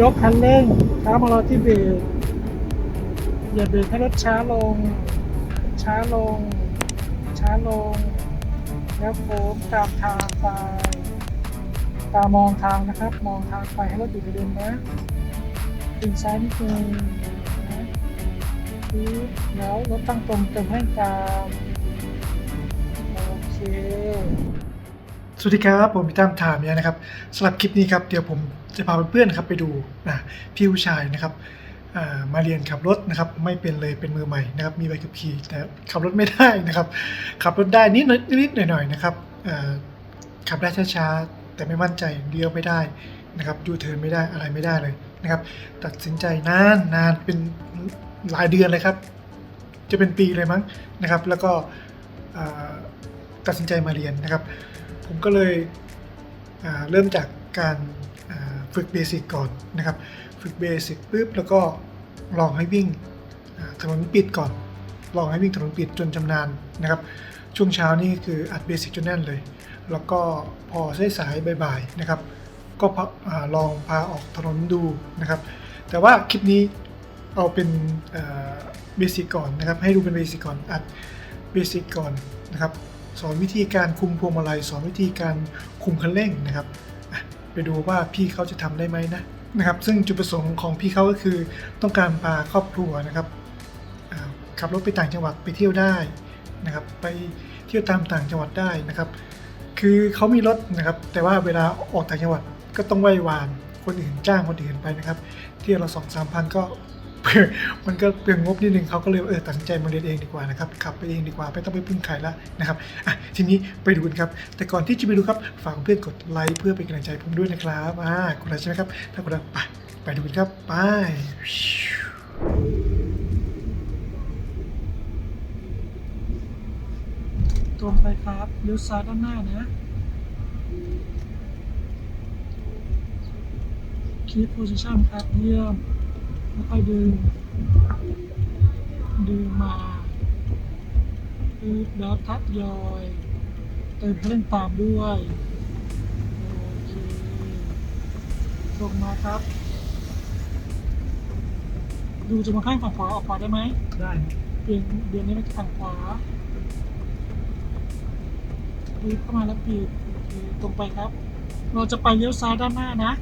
ยกคันเร่งเท้ามารอที่เบรกอย่าเบรกให้รถช้าลง ช้าลง ช้าลง แล้วโค้งตามทางไป ตามองทางนะครับ มองทางไปให้รถอยู่ในเลนนะถึงซ้ายนิดนึงนะแล้วรถตั้งตรงเติมให้กลางโอเค สวัสดีครับผมพี่ตั้มถามเนี่ยนะครับสำหรับคลิปนี้ครับเดี๋ยวผมจะพาเพื่อนๆครับไปดูนะพี่ผู้ชายนะครับมาเรียนขับรถนะครับไม่เป็นเลยเป็นมือใหม่นะครับมีใบขับขี่แต่ขับรถไม่ได้นะครับ ขับรถได้นิดนิดหน่อยๆนะครับขับได้ช้าๆแต่ไม่มั่นใจเลี้ยวไม่ได้นะครับยูเทิร์นไม่ได้อะไรไม่ได้เลยนะครับ ตัดสินใจนานนานเป็นหลายเดือนเลยครับ จะเป็นปีเลยมั้งนะครับ แล้วก็ตัดสินใจมาเรียนนะครับ ผมก็เลยเริ่มจากการฝึกเบสิกก่อนนะครับ ฝึกเบสิกปุ๊บแล้วก็ลองให้วิ่งถนนปิดก่อน ลองให้วิ่งถนนปิดจนชำนาญนะครับ ช่วงเช้านี่คืออัดเบสิกจนแน่นเลย แล้วก็พอสายสายๆบ่ายๆนะครับ ก็ลองพาออกถนนดูนะครับ แต่ว่าคลิปนี้เอาเป็นเบสิกก่อนนะครับ ให้ดูเป็นเบสิกก่อนอัดเบสิกก่อนนะครับ สอนวิธีการคุมพวงมาลัย สอนวิธีการคุมคันเร่งนะครับไปดูว่าพี่เขาจะทำได้ไหมนะนะครับ ซึ่งจุดประสงค์ของพี่เขาก็คือ ต้องการพาครอบครัวนะครับขับรถไปต่างจังหวัดไปเที่ยวได้นะครับ ไปเที่ยวตามต่างจังหวัดได้นะครับ คือเขามีรถนะครับ แต่ว่าเวลาออกต่างจังหวัดก็ต้องไหว้วานคนอื่นจ้างคนอื่นไปนะครับ เที่ยวละสองสามพันก็ มันก็เปลืองงบนิดนึงเขาก็เลยเออตัดสินใจมาเรียนเองดีกว่านะครับขับไปเองดีกว่าไม่ต้องไปพึ่งใครละนะครับอะทีนี้ไปดูกันครับ แต่ก่อนที่จะไปดูครับฝากเพื่อนกดไลค์เพื่อเป็นกำลังใจผมด้วยนะครับอ่ากดไลค์ใช่ไหมครับถ้ากดไลค์ไปไปดูกันครับไปตรงไปครับเลี้ยวซ้ายด้านหน้านะคีปโพซิชันครับเยี่ยม แล้วค่อยดึง ดึงมาปึ๊บแล้วทัดยอย เติมเครื่องตามด้วย โอเคลงมาครับ ดูจะมาข้างฝั่งขวาออกขวาได้ไหม ได้เปลี่ยนเดือนนี้มาฝั่งขวาปีบเข้ามาแล้วปีบโอเคตรงไปครับ เราจะไปเลี้ยวซ้ายด้านหน้านะ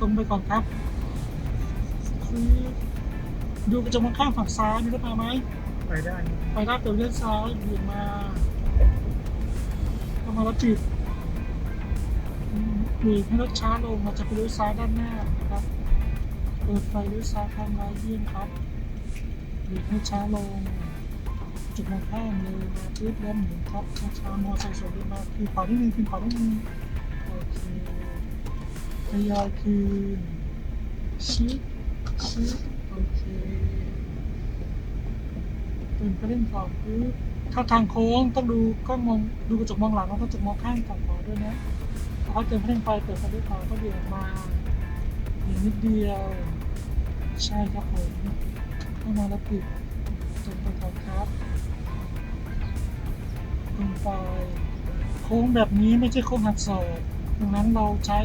ตรงไปก่อนครับ ฟีบดูกระจกมองข้างฝั่งซ้ายมีรถมาไหมไปได้ไปได้เติมเลี้ยวซ้ายเบี่ยงมาเข้ามาแล้วจีบอืมเบรกให้รถช้าลงเราจะไปเลี้ยวซ้ายด้านหน้านะครับเปิดไฟเลี้ยวซ้ายทางไร้เยี่ยมครับเบรกให้ช้าลงจุดมองข้างเลยมาปึ๊บแล้วหมุนครับช้าๆมอไซค์สวนเลยมาคือขวานิดนึงคือขวานิดนึงโอเคทยอยคืนชิด ชิดโอเคเติมก็เล่นก่อนปึ๊บเข้าทางโค้งต้องดูกล้องมองดูกระจกมองหลังแล้วก็กระจกมองข้างฝั่งขวาด้วยนะพอเขาเติมเร่งไฟเปิดไฟด้วยขวาก็เบี่ยงมาอีกนิดเดียว ใช่ครับผมเข้ามาแล้วปิดตรงไปก่อนครับลงไปโค้งแบบนี้ไม่ใช่โค้งหักศอกดังนั้นเราใช้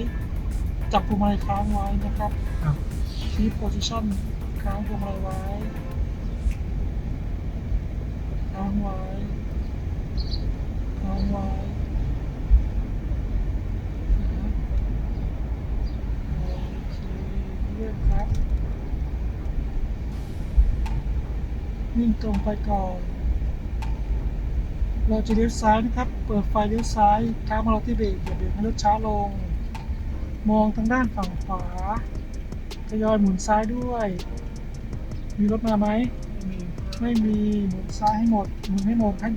จับพวงมาลัยค้างไว้นะครับ คีโพซิชันค้างพวงมาลัยไว้ค้างไว้ค้างไว้เรื่องครับวิ่งตรงไปก่อนเราจะเลี้ยวซ้ายนะครับ เปิดไฟเลี้ยวซ้ายเท้ามาเราที่เบรกอย่าเบรกให้รถช้าลง มองทางด้านฝั่งขวา ทยอยหมุนซ้ายด้วย มีรถมาไหมมีไม่มี หมุนซ้ายให้หมด หมุนให้หมดให้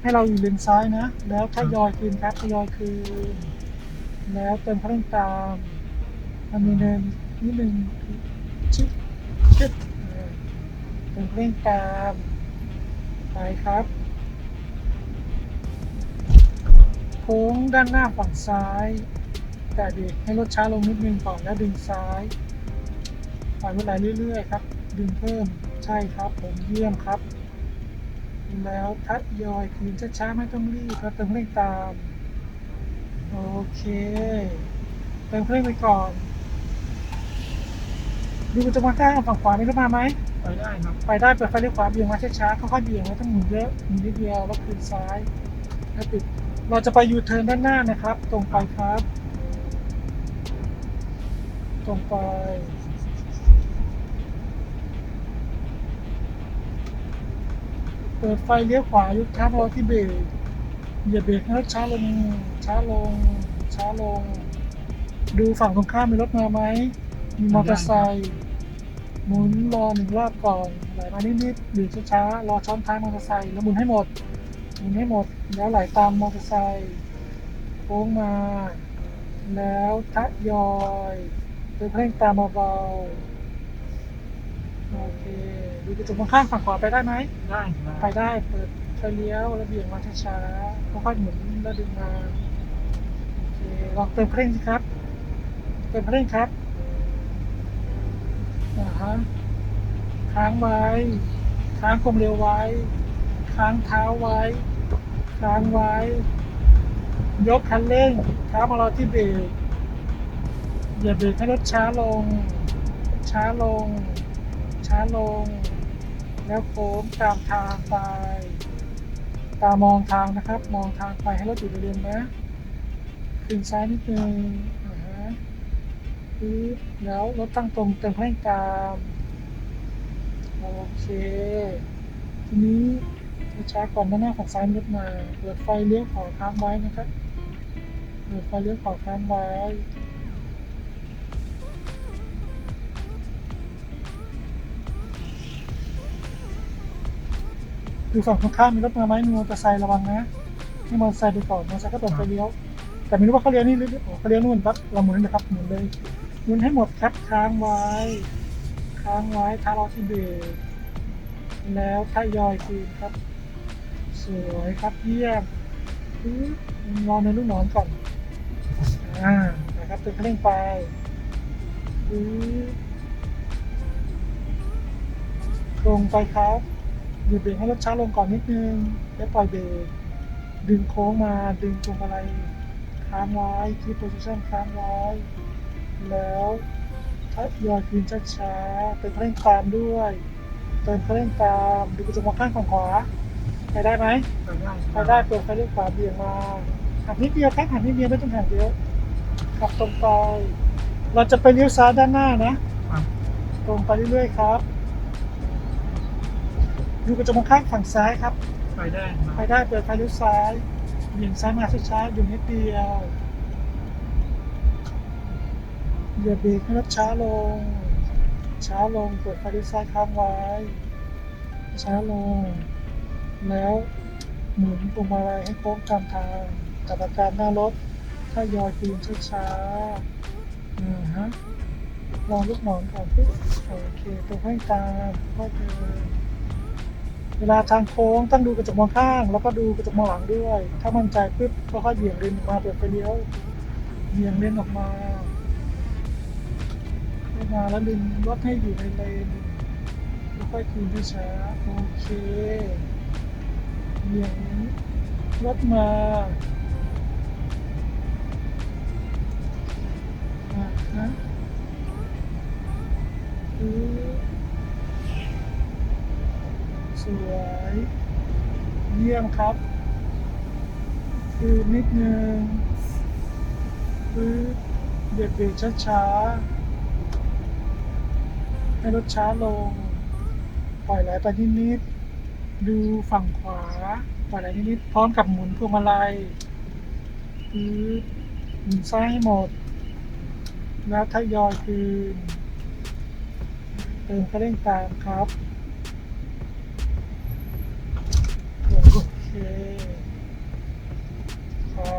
ให้เราอยู่เลนซ้ายนะ แล้วทยอยคืนครับทยอยคืน แล้วเติมคันเร่งตามมันมีเนินนิดนึงชิดชิดเติมคันเร่งตามไปครับโค้งด้านหน้าฝั่งซ้าย แต่เบรกให้รถช้าลงนิดนึงก่อนแล้วดึงซ้าย ปล่อยเวลาเรื่อยๆครับ ดึงเพิ่ม ใช่ครับ ผมเยี่ยมครับ แล้วทัดยอยคืนช้าๆไม่ต้องรีบครับเติมเร่งตาม โอเค เติมเร่งไปก่อน ดูกระจกมองข้างฝั่งขวามีรถมาไหม ไปได้ครับ ไปได้เปิดไฟเลี้ยวขวาเบี่ยงมาช้าๆ ค่อยๆเบี่ยงไม่ต้องหมุนเยอะหมุนนิดเดียวแล้วคืนซ้ายแล้วปิด เราจะไปยูเทิร์นด้านหน้านะครับ ตรงไปครับ ตรงไป เปิดไฟเลี้ยวขวายุดท้าเราที่เบรกอย่าเบรกให้รถช้าลง ช้าลง ช้าลง ดูฝั่งตรงข้ามมีรถมาไหม มีมอเตอร์ไซค์หมุนรอหนึ่งรอบก่อนไหลมานิดๆหรือช้าๆรอช้อนท้ายมอเตอร์ไซค์แล้วหมุนให้หมดหมุนให้หมด แล้วไหลตามมอเตอร์ไซค์โค้งมา แล้วทะยอยเดินเร่งตามเบาๆโอเค ดูกระจกมองข้างฝั่งขวาไปได้ไหม ได้คไปรับได้ เปิดไฟเลี้ยวแล้วเบี่ยงมาช้าๆค่อยๆหมุนแล้วดึงมาโอเคลองเติมเครื่องสิครับ เติมเครื่องครับอ่าฮะค้างไว้ ค้างความเร็วไว้ ค้างเท้าไว้ ค้างไว้ ยกคันเร่งเท้ามารอที่เบรกอย่าเบรกให้รถช้าลง ช้าลง ช้าลง แล้วโค้งตามทางไป ตามองทางนะครับ มองทางไปให้รถอยู่ในเลนนะขึ้นซ้ายนิดนึงอ่าฮะแล้วรถตั้งตรงเติมให้ตามโอเคทีนี้ช้าๆก่อนด้านหน้าฝั่งซ้ายมีรถมาเปิดไฟเลี้ยวขวาค้างไว้นะครับเปิดไฟเลี้ยวขวาค้างไว้ ดูฝั่งตรงข้ามมีรถมาไหมมีมอเตอร์ไซค์ระวังนะให้มอเตอร์ไซค์ไปก่อนมอเตอร์ไซค์ก็ตรงไปเลี้ยว แต่ไม่รู้ว่าเขาเลี้ยวนี่หรือเขาเลี้ยวนู่นปั๊บเราหมุนเลยนะครับหมุนเลยหมุนให้หมดครับค้างไว้ ค้างไว้ท้าเราที่เบรกแล้วถ้ายอยคืนครับ สวยครับเยี่ยมปึ๊บรอในลูกนอนก่อนอ่านะครับตึงเร่งไปปึ๊บตรงไปครับ หยุดเบรกให้รถช้าลงก่อนนิดนึง แล้วปล่อยเบรกดึงโค้งมาดึงตรงอะไรค้างไว้ที่โพซิชันค้างไว้ แล้วถ้ายอยคืนช้าๆเติมเร่งตามด้วยเติมเร่งตามดูกระจกมองข้างฝั่งขวาไปได้ไหมไปได้ไปได้เปิดไฟเลี้ยวขวาเบี่ยงมาหักนิดเดียวครับหักนิดเดียวไม่ต้องหักเยอะขับตรงไปเราจะไปเลี้ยวซ้ายด้านหน้านะครับตรงไปเรื่อยๆครับ ดูกระจกมองข้างฝั่งซ้ายครับ ไปได้คไปรับได้เปิดไฟเลี้ยวซ้ายเบี่ยงซ้ายมาช้าๆอยู่นิดเดียวอย่าเบรกให้รถช้าลง ช้าลงเปิดไฟเลี้ยวซ้ายค้างไว้ ช้าลง แล้วหมุนพวงมาลัยให้โค้งตามทางกับอาการหน้ารถถ้ายอยคืนช้าๆอ่าฮะลองลูกหนอนก่อนปุ๊บโอเคตรงให้ตามค่อยเดิน เวลาทางโค้งต้องดูกระจกมองข้าง แล้วก็ดูกระจกมองหลังด้วย ถ้ามั่นใจปุ๊บก็ค่อยเบี่ยงเลนออกมาเปิดไฟเลี้ยวเบี่ยงเลนออกมาเข้ามาแล้วดึงรถให้อยู่ในเลนแล้วค่อยคืนช้าโอเคเบี่ยงรถมาอ่าฮะปึ๊บ สวยเยี่ยมครับ คือนิดนึงปึ๊บเบียดเบียดช้าๆ ให้รถช้าลง ปล่อยไหลไปนิดๆ ดูฝั่งขวา ปล่อยไหลนิดๆ พร้อมกับหมุนพวงมาลัยปึ๊บหมุนซ้ายให้หมด แล้วทยอยคืนเติมคันเร่งตามครับ โอเคใช่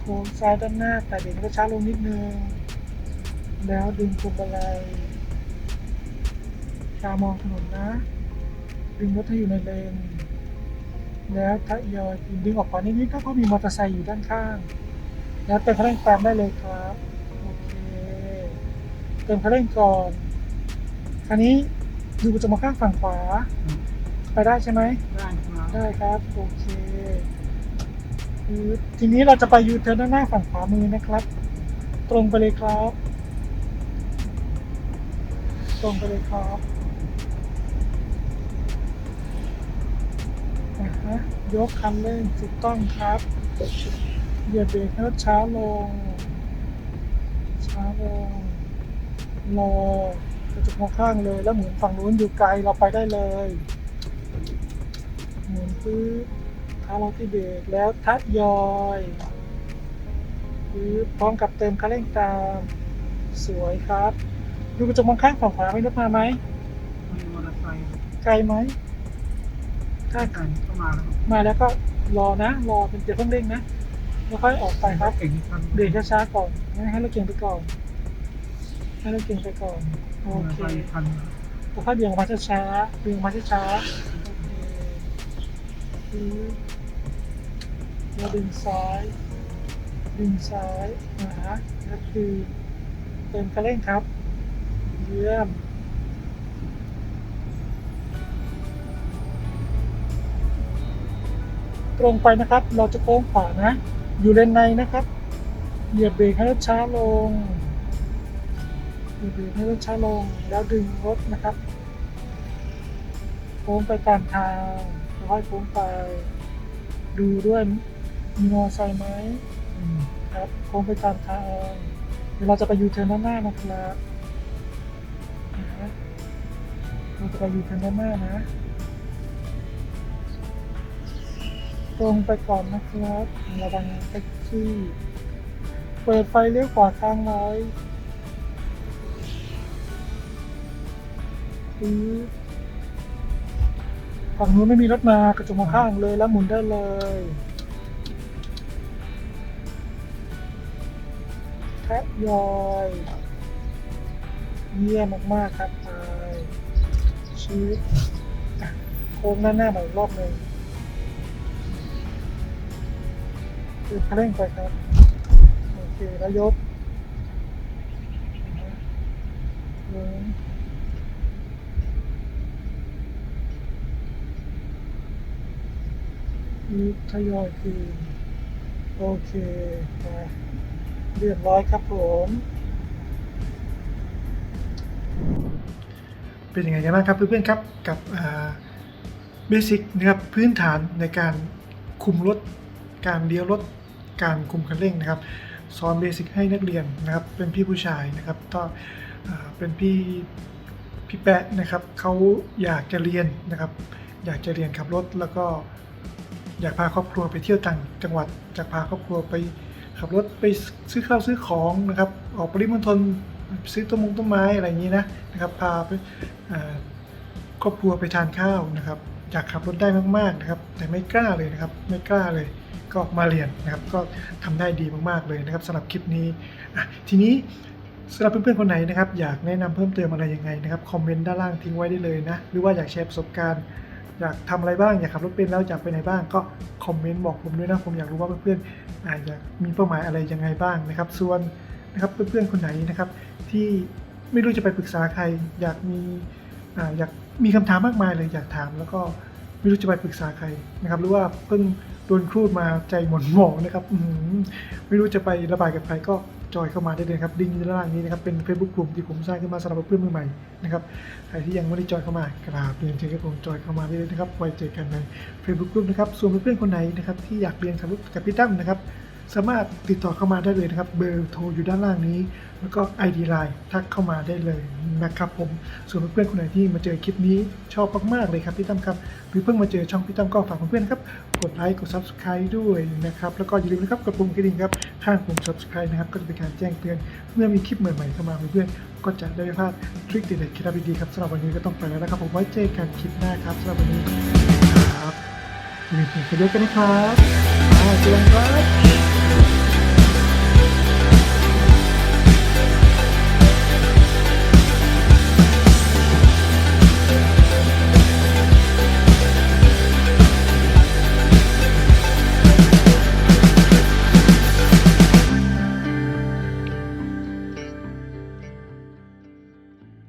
โค้งซ้ายด้านหน้าแต่เบรกก็ช้าลงนิดนึง แล้วดึงพวงมาลัยตามองถนนนะ ดึงรถให้อยู่ในเลน แล้วทยอยดึงออกก่อนนิดๆก็มีมอเตอร์ไซค์อยู่ด้านข้าง แล้วเติมคันเร่งตามได้เลยครับ โอเค เติมคันเร่งก่อน คราวนี้ดูกระจกมองข้างฝั่งขวา ไปได้ใช่ไหมได้ครับได้ครับโอเคคือทีนี้เราจะไปยูเทิร์นด้านหน้าฝั่งขวามือนะครับ ตรงไปเลยครับ ตรงไปเลยครับนะฮะยกคันเร่งถูกต้องครับเหยียบเบรกให้รถช้าลงช้าลงรอ กระจกมองข้างเลย แล้วหมุนฝั่งนู้นอยู่ไกลเราไปได้เลยหมุนปื๊บเท้าเราที่เบรกแล้วทัดยอยปื๊บพร้อมกับเติมคันเร่งตามสวยครับ ดูกระจกมองข้างฝั่งขวาไม่รถมาไหมมีมอเตอร์ไซค์ไกลไหมถ้ากันเข้ามาแล้วมาแล้วก็รอนะ รอเป็นเดี๋ยวเพิ่งเร่งนะแล้วค่อยออกไปครับเก่งคันเบรกช้าๆก่อนงั้นให้รถเก่งไปก่อนให้รถเก่งไปก่อน โอมอเคคันค่อยเบี่ยงออกมาช้าๆเบี่ยงออกมาช้าๆโอเคปึ๊บแล้วดึงซ้าย ดึงซ้ายนะฮะแล้วคือเติมกระเร่งครับ เยี่ยมตรงไปนะครับ เราจะโค้งขวานะ อยู่เลนในนะครับ เหยียบเบรกให้รถช้าลง บเบรกให้รถช้าลงแล้วดึงรถนะครับโค้งไปตามทางค่อยๆโค้งไป ดูด้วยมีมอเตอร์ไซค์ไหมครับโค้งไปตามทางเดี๋ยวเราจะไปยูเทิร์นด้านหน้านะครับเราจะไปยูเทิร์นด้านหน้านะ ตรงไปก่อนนะครับระวังแท็กซี่เปิดไฟเลี้ยวขวาค้างไว้ ฝั่งนู้นไม่มีรถมากระจกมองข้างเลยแล้วหมุนได้เลยแทะยอยเยี่ยมมากๆครับไปชีวิตอะโค้งด้านหน้าใหม่อีกรอบหนึ่งคือเร่งไปครับโอเคแล้วยกลงยึด ทยอยคืนโอเคไปเรียบร้อยครับผม เป็นยังไงกันบ้างครับเพื่อนๆครับกับเบสิกนะครับพื้นฐานในการคุมรถ การเลี้ยวรถ การคุมคันเร่งนะครับสอนเบสิกให้นักเรียนนะครับ เป็นพี่ผู้ชายนะครับก็อ่าเป็นพี่พี่แปะนะครับเขาอยากจะเรียนนะครับ อยากจะเรียนขับรถแล้วก็ อยากพาครอบครัวไปเที่ยวต่างจังหวัดอยากพาครอบครัวไปขับรถไปซื้อข้าวซื้อของนะครับ ออกปริมณฑลซื้อต้นมงต้นไม้อะไรอย่างนี้นะนะครับ พาไปครอบครัวไปทานข้าวนะครับอยากขับรถได้มากๆนะครับ แต่ไม่กล้าเลยนะครับ ไม่กล้าเลยก็มาเรียนนะครับ ก็ทำได้ดีมากๆเลยนะครับสำหรับคลิปนี้ทีนี้สำหรับเพื่อนๆคนไหนนะครับ อยากแนะนำเพิ่มเติมอะไรยังไงนะครับคอมเมนต์ด้านล่างทิ้งไว้ได้เลยนะ หรือว่าอยากแชร์ประสบการณ์ อยากทำอะไรบ้างอยากขับรถเป็นแล้วอยากไปไหนบ้างก็คอมเมนต์บอกผมด้วยนะผมอยากรู้ว่าเพื่อนๆอาจจะมีเป้าหมายอะไรยังไงบ้างนะครับ ส่วนนะครับเพื่อนๆคนไหนนะครับ ที่ไม่รู้จะไปปรึกษาใคร อยากมีอยากมีคำถามมากมายเลยอยากถาม แล้วก็ไม่รู้จะไปปรึกษาใครนะครับหรือว่าเพิ่งโดนครูดมาใจหม่นหมองนะครับไม่รู้จะไประบายกับใครก็ จอยเข้ามาได้เลยครับดิงอยู่ด้านล่างนี้นะครับเป็น Facebook กลุ่มที่ผมสร้างขึ้นมาสำหรับเพื่อนมือใหม่นะครับใครที่ยังไม่ได้จอยเข้ามากราบเรียนเชิญครับผมจอยเข้ามาได้เลยนะครับไว้เจอกันใน Facebook กลุ่มนะครับส่วนเพื่อนๆคนไหนนะครับที่อยากเรียนกับพี่ตั้มนะครับ สามารถติดต่อเข้ามาได้เลยนะครับ เบอร์โทรอยู่ด้านล่างนี้ แล้วก็ ID Line ทักเข้ามาได้เลยนะครับผม ส่วนเพื่อนๆคนไหนที่มาเจอคลิปนี้ชอบมากๆเลยครับพี่ตั้มครับ หรือเพิ่งมาเจอช่องพี่ตั้มก็ฝากเพื่อนๆครับ กดไลค์ กด Subscribe ด้วยนะครับ แล้วก็อย่าลืมนะครับกดปุ่มกระดิ่งครับ ข้างปุ่ม Subscribe นะครับ ก็จะเป็นการแจ้งเตือน เมื่อมีคลิปใหม่ๆเข้ามาเพื่อนๆ ก็จะได้ไม่พลาดทริคเด็ดๆเคล็ดลับดีๆครับสำหรับวันนี้ก็ต้องไปแล้วนะครับ ผมไว้เจอกันคลิปหน้าครับสำหรับวันนี้ครับอย่าลืมกดกระดิ่งกันนะครับเจอกันครับ